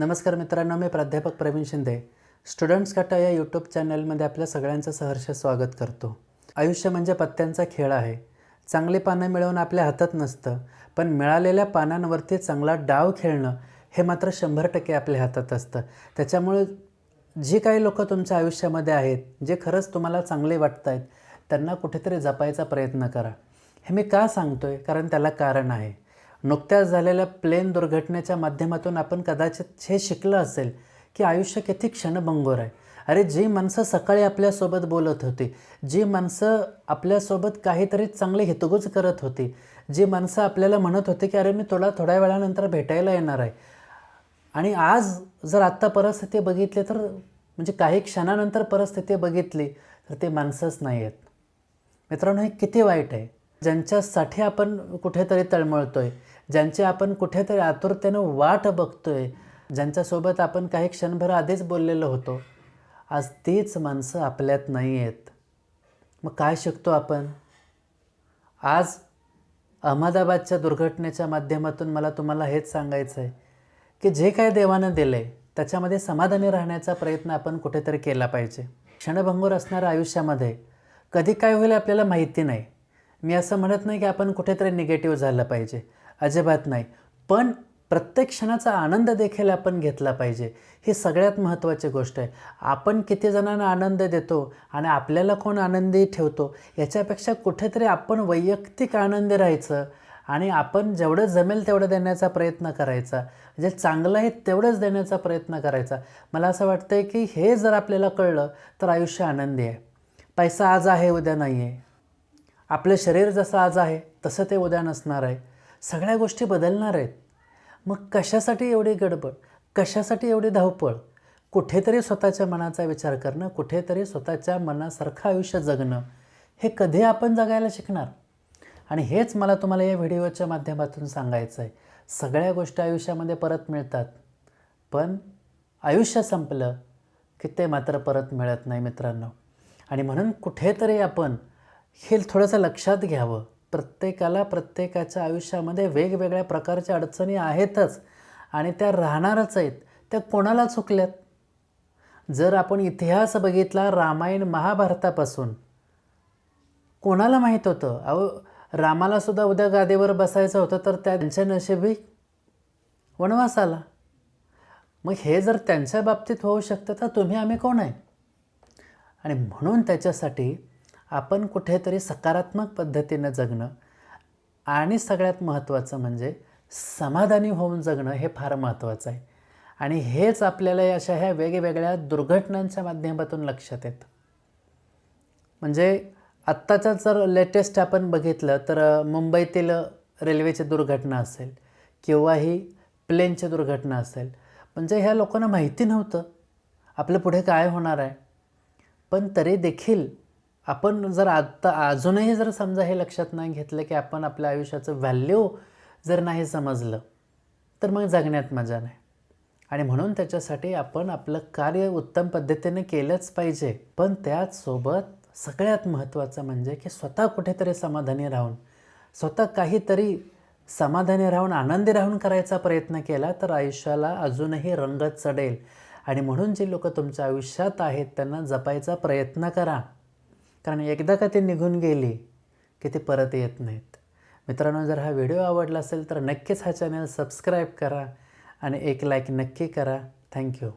नमस्कार मित्रांनो मी प्राध्यापक प्रवीण शिंदे. स्टुडंट्स काटा या यूट्यूब चॅनलमध्ये आपल्या सगळ्यांचं सहर्ष स्वागत करतो. आयुष्य म्हणजे पत्त्यांचा खेळ आहे. चांगली पानं मिळवून आपल्या हातात नसतं पण मिळालेल्या पानांवरती चांगला डाव खेळणं हे मात्र शंभर टक्के आपल्या हातात असतं. त्याच्यामुळे जी काही लोकं तुमच्या आयुष्यामध्ये आहेत जे खरंच तुम्हाला चांगले वाटत आहेत त्यांना कुठेतरी जपायचा प्रयत्न करा. हे मी का सांगतो आहे कारण त्याला कारण आहे. नुकत्याच झालेल्या प्लेन दुर्घटनेच्या माध्यमातून आपण कदाचित हे शिकलं असेल की आयुष्य किती क्षणभंगोर आहे. अरे जी माणसं सकाळी आपल्यासोबत बोलत होती जी माणसं आपल्यासोबत काहीतरी चांगले हितगुज करत होती जी माणसं आपल्याला म्हणत होती की अरे मी तुला थोड्या वेळानंतर भेटायला येणार आहे. आणि आज जर आत्ता परिस्थिती बघितली तर म्हणजे काही क्षणानंतर परिस्थिती बघितली तर ते माणसंच नाही आहेत. मित्रांनो हे किती वाईट आहे. ज्यांच्यासाठी आपण कुठेतरी तळमळतोय ज्यांची आपण कुठेतरी आतुरतेनं वाट बघतोय ज्यांच्यासोबत आपण काही क्षणभर आधीच बोललेलो होतो आज तीच माणसं आपल्यात नाही आहेत. मग काय शिकतो आपण? आज अहमदाबादच्या दुर्घटनेच्या माध्यमातून मला तुम्हाला हेच सांगायचं आहे की जे काय देवानं दिलं आहे त्याच्यामध्ये समाधानी राहण्याचा प्रयत्न आपण कुठेतरी केला पाहिजे. क्षणभंगूर असणाऱ्या आयुष्यामध्ये कधी काय होईल आपल्याला माहिती नाही. मी असं म्हणत नाही की आपण कुठेतरी निगेटिव्ह झालं पाहिजे. अजिबात नाही. पण प्रत्येक क्षणाचा आनंद देखील आपण घेतला पाहिजे. ही सगळ्यात महत्त्वाची गोष्ट आहे. आपण किती जणांना आनंद देतो आणि आपल्याला कोण आनंदी ठेवतो याच्यापेक्षा कुठेतरी आपण वैयक्तिक आनंदी राहायचं आणि आपण जेवढं जमेल तेवढं देण्याचा प्रयत्न करायचा. जे चांगलं आहे तेवढंच देण्याचा प्रयत्न करायचा. मला असं वाटतं आहे की हे जर आपल्याला कळलं तर आयुष्य आनंदी आहे. पैसा आज आहे उद्या नाही आहे आपलं शरीर जसं आज आहे तसं ते उद्या नसणार आहे. सगळ्या गोष्टी बदलणार आहेत. मग कशासाठी एवढी गडबड? कशासाठी एवढी धावपळ? कुठेतरी स्वतःच्या मनाचा विचार करणं कुठेतरी स्वतःच्या मनासारखं आयुष्य जगणं हे कधी आपण जगायला शिकणार? आणि हेच मला तुम्हाला या व्हिडिओच्या माध्यमातून सांगायचं आहे सगळ्या गोष्टी आयुष्यामध्ये परत मिळतात. पण आयुष्य संपलं की ते मात्र परत मिळत नाही मित्रांनो. आणि म्हणून कुठेतरी आपण हे थोडंसं लक्षात घ्यावं. प्रत्येकाला प्रत्येकाच्या आयुष्यामध्ये वेगवेगळ्या प्रकारच्या अडचणी आहेतच आणि त्या राहणारच आहेत. त्या कोणाला चुकल्यात? जर आपण इतिहास बघितला रामायण महाभारतापासून कोणाला माहीत होतं? अहो रामालासुद्धा उद्या गादीवर बसायचं होतं तर त्यांच्या नशिबी वनवास आला मग हे जर त्यांच्या बाबतीत होऊ शकतं तर तुम्ही आम्ही कोण आहे? आणि म्हणून त्याच्यासाठी आपण कुठेतरी सकारात्मक पद्धतीनं जगणं आणि सगळ्यात महत्त्वाचं म्हणजे समाधानी होऊन जगणं हे फार महत्त्वाचं आहे. आणि हेच आपल्याला अशा ह्या वेगवेगळ्या दुर्घटनांच्या माध्यमातून लक्षात येतं. म्हणजे आत्ताच्या जर लेटेस्ट आपण बघितलं तर मुंबईतील रेल्वेची दुर्घटना असेल किंवा ही प्लेनची दुर्घटना असेल म्हणजे ह्या लोकांना माहिती नव्हतं आपलं पुढे काय होणार आहे. पण तरी देखील आपण जर आत्ता अजूनही जर समजा हे लक्षात नाही घेतलं की आपण आपल्या आयुष्याचं व्हॅल्यू जर नाही समजलं तर मग जगण्यात मजा नाही. आणि म्हणून त्याच्यासाठी आपण आपलं कार्य उत्तम पद्धतीने केलंच पाहिजे. पण त्याचसोबत सगळ्यात महत्त्वाचं म्हणजे की स्वतः कुठेतरी समाधानी राहून स्वतः काहीतरी समाधानी राहून आनंदी राहून करायचा प्रयत्न केला तर आयुष्याला अजूनही रंगत चढेल. आणि म्हणून जी लोकं तुमच्या आयुष्यात आहेत त्यांना जपायचा प्रयत्न करा. कारण एकदा का ते निघून गेली की ते परत येत नाहीत. मित्रांनो जर हा व्हिडिओ आवडला असेल तर नक्कीच हा चॅनल सबस्क्राईब करा आणि एक लाईक नक्की करा. थँक्यू